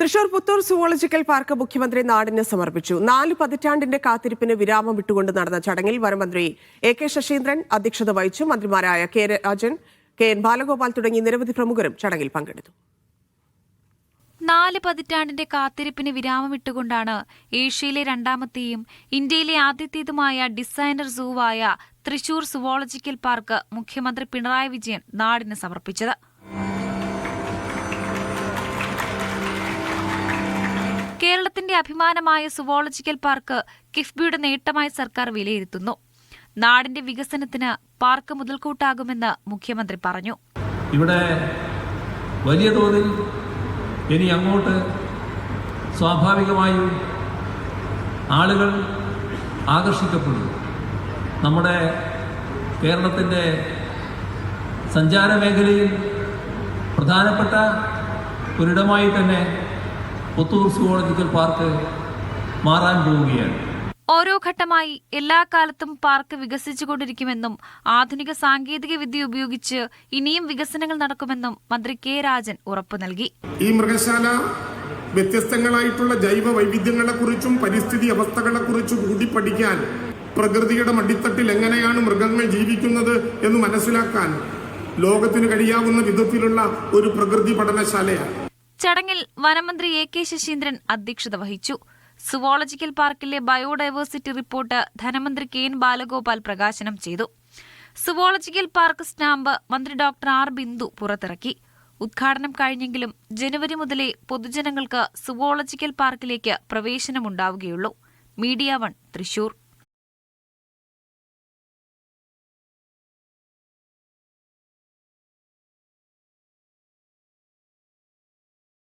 Thrissur Puthur zoological park മുഖ്യമന്ത്രി നാടിന് സമർപ്പിച്ചു. നാല് പതിറ്റാണ്ടിന്റെ കാത്തിരിപ്പിന് വിരാമം വിട്ടുകൊണ്ട് നടന്ന ചടങ്ങിൽ വനമന്ത്രി എ കെ ശശീന്ദ്രൻ അധ്യക്ഷത വഹിച്ചു. മന്ത്രിമാരായ K Rajan K N Balagopal തുടങ്ങി നിരവധി പ്രമുഖരും ചടങ്ങിൽ പങ്കെടുത്തു. നാല് പതിറ്റാണ്ടിന്റെ കാത്തിരിപ്പിന് വിരാമമിട്ടുകൊണ്ടാണ് ഏഷ്യയിലെ രണ്ടാമത്തെയും ഇന്ത്യയിലെ ആദ്യത്തേതുമായ ഡിസൈനർ സൂവായ തൃശൂർ സുവോളജിക്കൽ പാർക്ക് മുഖ്യമന്ത്രി പിണറായി വിജയൻ നാടിന് സമർപ്പിച്ചത്. കേരളത്തിന്റെ അഭിമാനമായ സുവോളജിക്കൽ പാർക്ക് കിഫ്ബിയുടെ നേട്ടമായി സർക്കാർ വിലയിരുത്തുന്നു. നാടിന്റെ വികസനത്തിന് പാർക്ക് മുതൽക്കൂട്ടാകുമെന്ന് മുഖ്യമന്ത്രി പറഞ്ഞു. ഇവിടെ വലിയ തോതിൽ ഇനി അങ്ങോട്ട് സ്വാഭാവികമായും ആളുകൾ ആകർഷിക്കപ്പെടും. നമ്മുടെ കേരളത്തിന്റെ സഞ്ചാര മേഖലയിൽ പ്രധാനപ്പെട്ട ഒരിടമായി തന്നെ പുത്തൂർ സുവോളജിക്കൽ പാർക്ക് മാറാൻ പോവുകയാണ്. ഓരോ ഘട്ടമായി എല്ലാ കാലത്തും പാർക്ക് വികസിച്ചുകൊണ്ടിരിക്കുമെന്നും ആധുനിക സാങ്കേതിക വിദ്യ ഉപയോഗിച്ച് ഇനിയും വികസനങ്ങൾ നടക്കുമെന്നും മന്ത്രി കെ രാജൻ ഉറപ്പു നൽകി. ഈ മൃഗശാല വ്യത്യസ്തങ്ങളായിട്ടുള്ള ജൈവ വൈവിധ്യങ്ങളെക്കുറിച്ചും പരിസ്ഥിതി അവസ്ഥകളെക്കുറിച്ചും കൂടി പഠിക്കാൻ പ്രകൃതിയുടെ മടിത്തട്ടിൽ എങ്ങനെയാണ് മൃഗങ്ങൾ ജീവിക്കുന്നത് എന്ന് മനസ്സിലാക്കാൻ ലോകത്തിന് കഴിയാവുന്ന വിധത്തിലുള്ള ഒരു പ്രകൃതി പഠനശാലയാണ്. ചടങ്ങിൽ വനമന്ത്രി എ കെ ശശീന്ദ്രൻ അധ്യക്ഷത വഹിച്ചു. സുവോളജിക്കൽ പാർക്കിലെ ബയോഡൈവേഴ്സിറ്റി റിപ്പോർട്ട് ധനമന്ത്രി കെ എൻ ബാലഗോപാൽ പ്രകാശനം ചെയ്തു. സുവോളജിക്കൽ പാർക്ക് സ്റ്റാമ്പ് മന്ത്രി ഡോക്ടർ ആർ ബിന്ദു പുറത്തിറക്കി. ഉദ്ഘാടനം കഴിഞ്ഞെങ്കിലും ജനുവരി മുതലേ പൊതുജനങ്ങൾക്ക് സുവോളജിക്കൽ പാർക്കിലേക്ക് പ്രവേശനമുണ്ടാവുകയുള്ളൂ. Media one Thrissur.